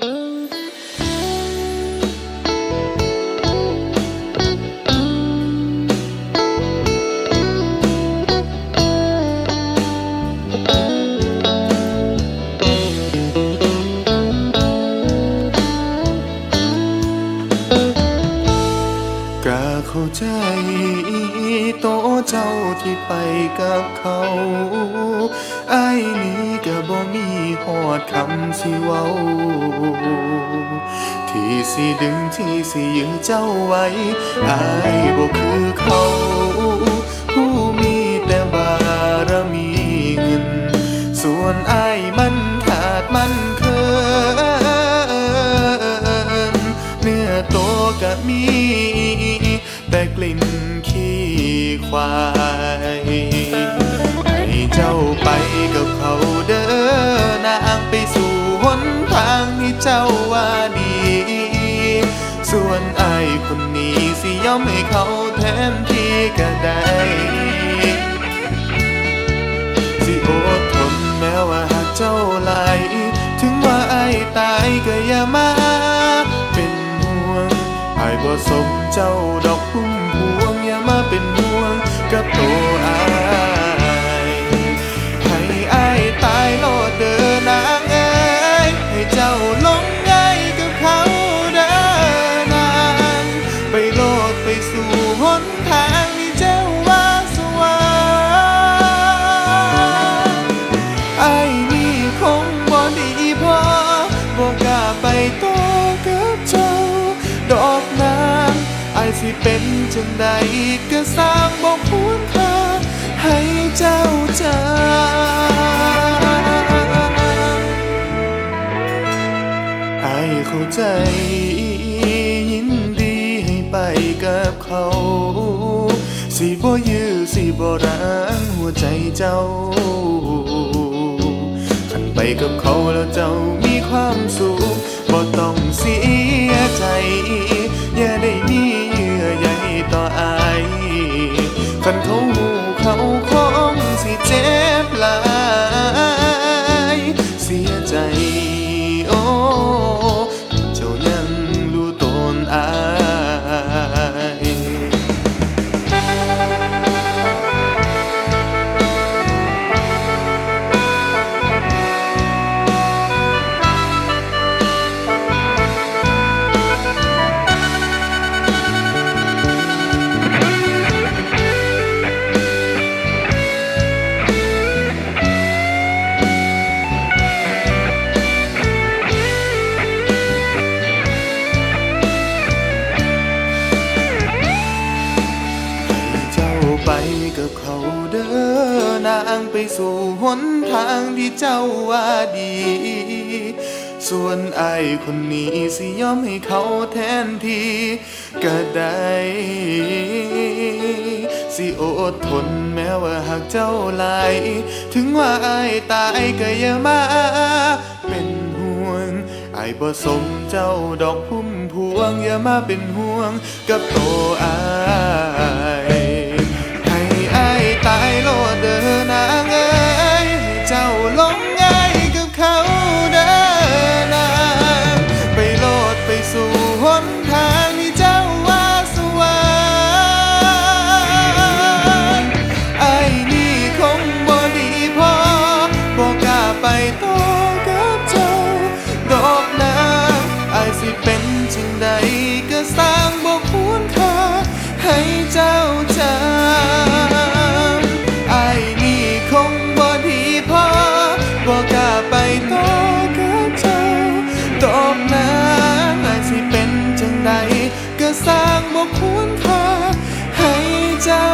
ก็ เจ้าที่ไปกับเขาไอ้นี้ก็บ่มีหอดคำสิเว้า ที่สิดึงที่สิยื้อเจ้าไว้ไอ้บ่คือเขาผู้มีแต่บารมีเงิน ส่วนไอ้มันขาดมันเคินเนื้อโตก็มี แต่กลิ่นขี้ควายให้เจ้าไปกับเขาเด้อนางไปสู่หนทางที่เจ้าว่าดี ส่วนไอ้คนนี้สิยอมให้เขาแทนที่ก็ได้สิอดทนแม้ว่าหากเจ้าหลายถึงว่าไอ้ตายก็อย่ามา เป็นห่วงไอ้บ่สมเจ้าดอกพุ่ เป็นห่วงกับตัวอายให้อายตาย สิเป็นจังใดก็สร้างบอกพูนค่าให้เจ้าจำไอ้เข้าใจยินดีให้ไปกับเขา สิบ่ยื้อสิบ่ร้างหัวใจเจ้าขันไปกับเขาแล้วเจ้ามีความสุข บ่ต้องเสียใจ อย่าได้มีเยื่อใยต่ออายคันเขาหูเขา เขาเด้อนางไปสู่หนทางที่เจ้าว่าดี ส่วนไอคนนี้สิยอมให้เขาแทนที่ก็ได้สิอดทนแม้ว่าหากเจ้าลายถึงว่าไอตายก็อย่ามาเป็นห่วง ไอบ่สมเจ้าดอกพุ่มพวงอย่ามาเป็นห่วงกับโตวอา สร้างบ่ควรค่าให้เจ้าจำไอ้นี่คงบ่ดีพอบ่กล้าไปโตกับเจ้าตอกนางไอ้ายสิเป็นจังใดก็สร้างบ่ควรค่าให้เจ้า